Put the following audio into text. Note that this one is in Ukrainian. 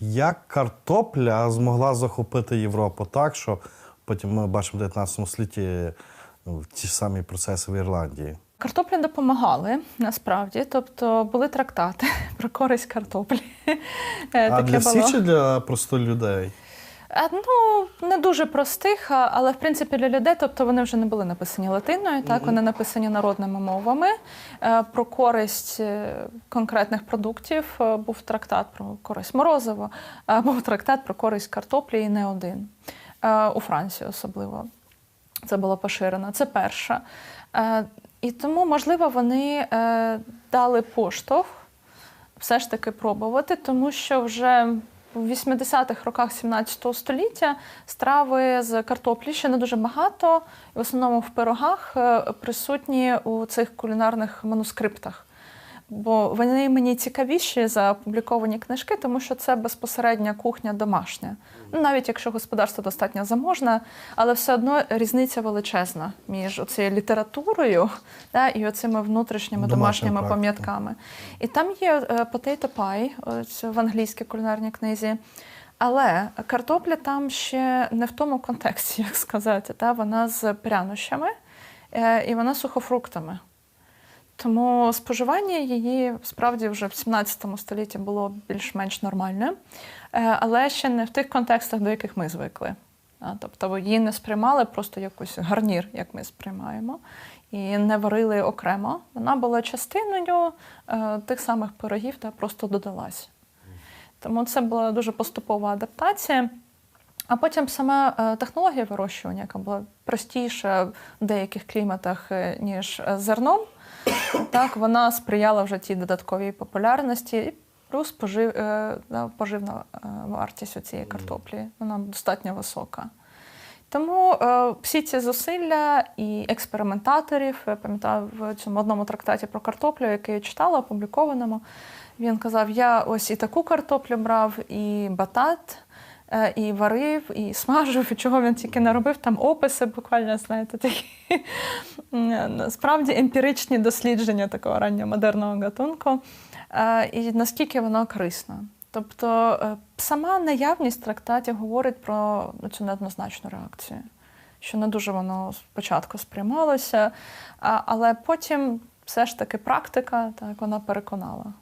Як картопля змогла захопити Європу так, що потім ми бачимо в 19 столітті ну, ті ж самі процеси в Ірландії. Картоплі допомагали насправді, тобто були трактати про користь картоплі. Е, А таке для всіх чи для простих людей? Е, Ну, не дуже простих, але в принципі для людей, тобто вони вже не були написані латиною, так вони написані народними мовами. Е, Про користь е, конкретних продуктів був трактат про користь морозива, був трактат про користь картоплі і не один. У Франції особливо це було поширено. Це перша. І тому, можливо, вони дали поштовх все ж таки пробувати, тому що вже в 80-х роках 17 століття страви з картоплі ще не дуже багато, і в основному в пирогах е, присутні у цих кулінарних манускриптах. Бо вони мені цікавіші за опубліковані книжки, тому що це безпосередня кухня домашня. Ну, навіть якщо господарство достатньо заможне, але все одно різниця величезна між цією літературою да, і оцими внутрішніми Домашня домашніми практика. пам'ятками. І там є е, potato pie, ось в англійській кулінарній книзі. Але картопля там ще не в тому контексті, як сказати. Та? Вона з прянощами е, і вона з сухофруктами. Тому споживання її справді вже в 17 столітті було більш-менш нормальне, е, але ще не в тих контекстах, до яких ми звикли. Тобто її не сприймали просто якийсь гарнір, як ми сприймаємо, і не варили окремо. Вона була частиною е, тих самих пирогів та просто додалась. Тому це була дуже поступова адаптація. А потім сама е, технологія вирощування, яка була простіша в деяких кліматах, ніж зерном, так, вона сприяла вже тій додатковій популярності, і плюс пожив, е, поживна е, вартість у цієї картоплі. Вона достатньо висока. Тому е, всі ці зусилля і експериментаторів, я пам'ятаю в цьому одному трактаті про картоплю, який я читала, опублікованому, він казав: я ось і таку картоплю брав, і батат, е, і варив, і смажив, і чого він тільки не робив. Там описи буквально, знаєте, такі насправді емпіричні дослідження такого ранньомодерного гатунку, е, і наскільки воно корисно. Тобто е, сама наявність трактатів говорить про цю неоднозначну реакцію, що не дуже воно спочатку сприймалося, але потім все ж таки практика так, вона переконала.